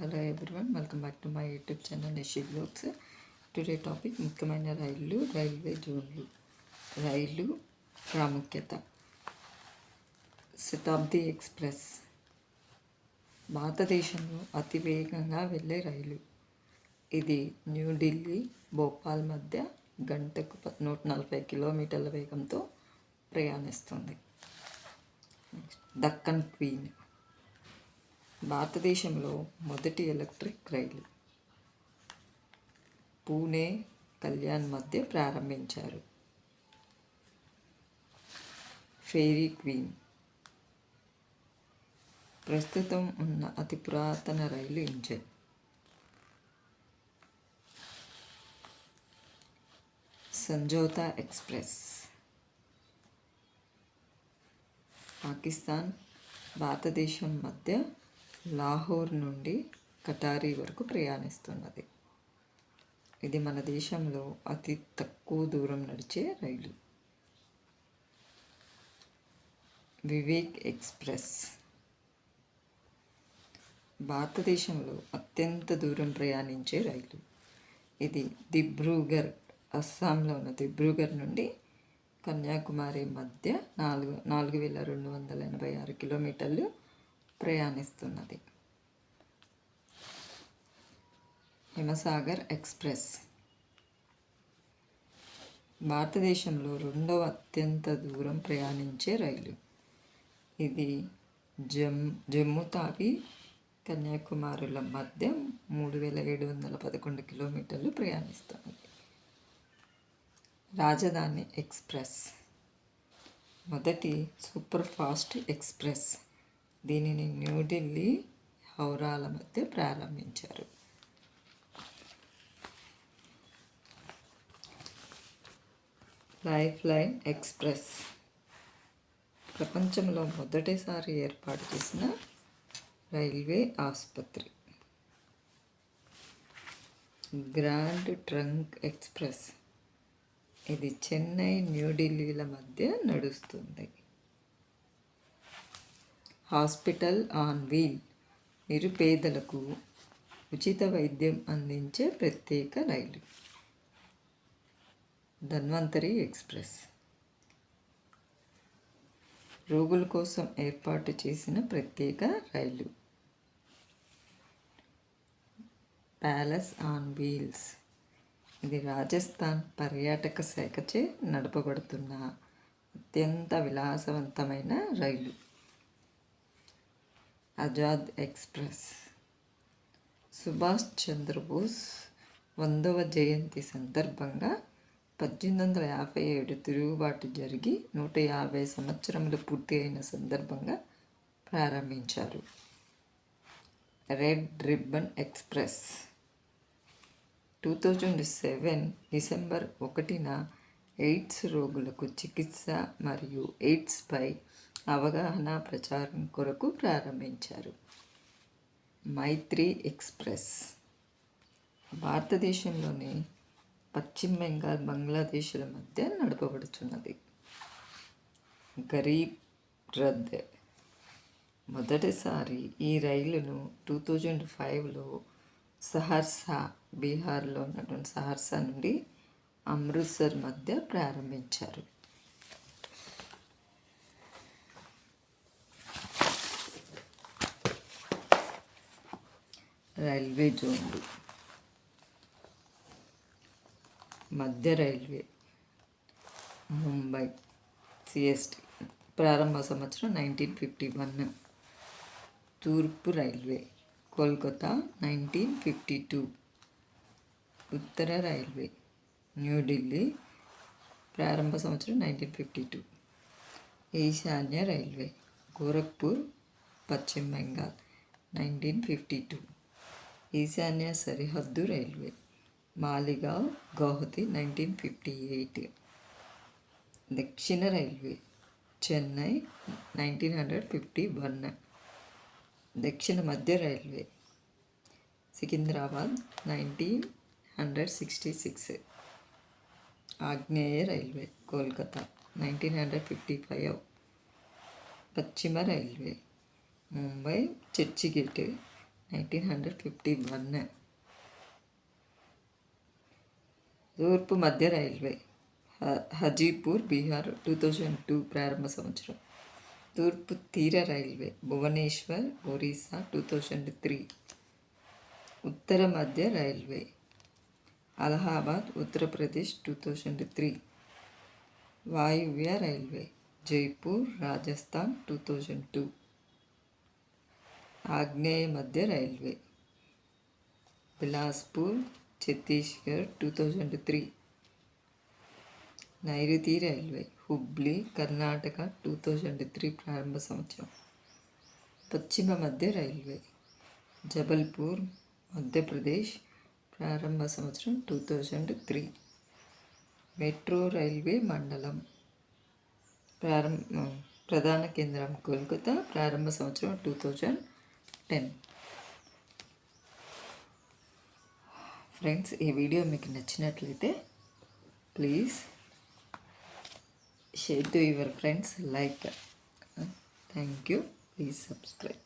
Hello everyone welcome back to my YouTube channel Nishi blogs today topic ముఖ్యమైన రైళ్ళు railway జోన్లు. రైలు ప్రాముఖ్యత. శతాబ్ది ఎక్స్ప్రెస్. భారతదేశంలో అతి వేగంగా వెళ్ళే రైలు. ఇది న్యూఢిల్లీ భోపాల్ మధ్య గంటకు నూట నలభై కిలోమీటర్ల వేగంతో ప్రయాణిస్తుంది. దక్కన్ క్వీన్ భారతదేశంలో మొదటి ఎలక్ట్రిక్ రైలు పూణే కళ్యాణ్ మధ్య ప్రారంభించారు. ఫెయిరీ క్వీన్ ప్రస్తుతం ఉన్న అతి పురాతన రైలు ఇంజన్. సంజోతా ఎక్స్ప్రెస్ పాకిస్తాన్ భారతదేశం మధ్య లాహోర్ నుండి కటారీ వరకు ప్రయాణిస్తున్నది. ఇది మన దేశంలో అతి తక్కువ దూరం నడిచే రైలు. వివేక్ ఎక్స్ప్రెస్. భారతదేశంలో అత్యంత దూరం ప్రయాణించే రైలు. ఇది దిబ్రూగర్ అస్సాంలో ఉన్న దిబ్రూగర్ నుండి కన్యాకుమారి మధ్య నాలుగు నాలుగు వేల రెండు వందల ఎనభై ఆరు కిలోమీటర్లు ప్రయాణిస్తున్నది. హిమసాగర్ ఎక్స్ప్రెస్. భారతదేశంలో రెండవ అత్యంత దూరం ప్రయాణించే రైలు. ఇది జమ్ జమ్మూ తావి కన్యాకుమారుల మధ్య మూడు వేల ఏడు వందల పదకొండు కిలోమీటర్లు ప్రయాణిస్తుంది. రాజధాని ఎక్స్ప్రెస్. మొదటి సూపర్ ఫాస్ట్ ఎక్స్ప్రెస్. దీనిని న్యూఢిల్లీ హౌరాల మధ్య ప్రారంభించారు. Life line express. ప్రపంచంలో మొదటిసారి ఏర్పాటు చేసిన రైల్వే ఆసుపత్రి. Grand trunk express. ఇది చెన్నై న్యూఢిల్లీల మధ్య నడుస్తుంది. Hospital on wheel. నిరుపేదలకు ఉచిత వైద్యం అందించే ప్రత్యేక రైలు. ధన్వంతరి ఎక్స్ప్రెస్. రోగుల కోసం ఏర్పాటు చేసిన ప్రత్యేక రైలు. Palace on wheels. ఇది రాజస్థాన్ పర్యాటక శాఖచే నడపబడుతున్న అత్యంత విలాసవంతమైన రైలు. ఆజాద్ ఎక్స్ప్రెస్. సుభాష్ చంద్రబోస్ వందవ జయంతి సందర్భంగా పద్దెనిమిది వందల యాభై ఏడు తిరుగుబాటు జరిగి నూట యాభై సంవత్సరములు పూర్తి అయిన సందర్భంగా ప్రారంభించారు. Red ribbon express. Two thousand seven December ఒకటిన ఎయిడ్స్ రోగులకు చికిత్స మరియు ఎయిడ్స్పై అవగాహన ప్రచారం కొరకు ప్రారంభించారు. మైత్రి ఎక్స్ప్రెస్ భారతదేశంలోని పశ్చిమ బెంగాల్ బంగ్లాదేశ్ల మధ్య నడపబడుచున్నది. గరీబ్ రద్ మొదటిసారి ఈ రైలును టూ థౌజండ్ ఫైవ్లో సహర్సా బీహార్లో ఉన్నటువంటి సహర్సా నుండి అమృత్సర్ మధ్య ప్రారంభించారు. రైల్వే జోన్లు. మధ్య రైల్వే ముంబై సిఎస్టి. ప్రారంభ సంవత్సరం నైన్టీన్ ఫిఫ్టీ వన్. తూర్పు railway Kolkata nineteen fifty two. ఉత్తర రైల్వే న్యూఢిల్లీ ప్రారంభ సంవత్సరం నైన్టీన్ ఫిఫ్టీ టూ. ఈశాన్య రైల్వే గోరఖ్పూర్ పశ్చిమ బెంగాల్ నైన్టీన్ ఫిఫ్టీ టూ. ఈశాన్య సరిహద్దు railway Maligaon Guwahati nineteen fifty eight దక్షిణ railway Chennai nineteen hundred fifty one దక్షిణ మధ్య railway Secunderabad nineteen hundred sixty six ఆగ్నేయ railway Kolkata nineteen hundred fifty five పశ్చిమ railway Mumbai Churchgate nineteen hundred fifty one తూర్పు మధ్య railway హ- Hajipur Bihar two thousand two ప్రారంభ సంవత్సరం తూర్పు తీర railway Bhubaneswar Orissa two thousand three ఉత్తర మధ్య railway Allahabad Uttar Pradesh two thousand three వాయువ్య railway Jaipur Rajasthan two thousand two ఆగ్నేయ మధ్య railway. Bilaspur Chhattisgarh two thousand three. నైరుతి railway Hubli Karnataka two thousand three ప్రారంభ సంవత్సరం. పశ్చిమ మధ్య railway Jabalpur Madhya Pradesh ప్రారంభ సంవత్సరం two thousand three. Metro railway మండలం ప్రారంభ ప్రధాన కేంద్రం కోల్కతా ప్రారంభ సంవత్సరం టూ థౌజండ్ టెన్. ఫ్రెండ్స్ ఈ వీడియో మీకు నచ్చినట్లయితే please share to your friends like. Thank you. Please subscribe.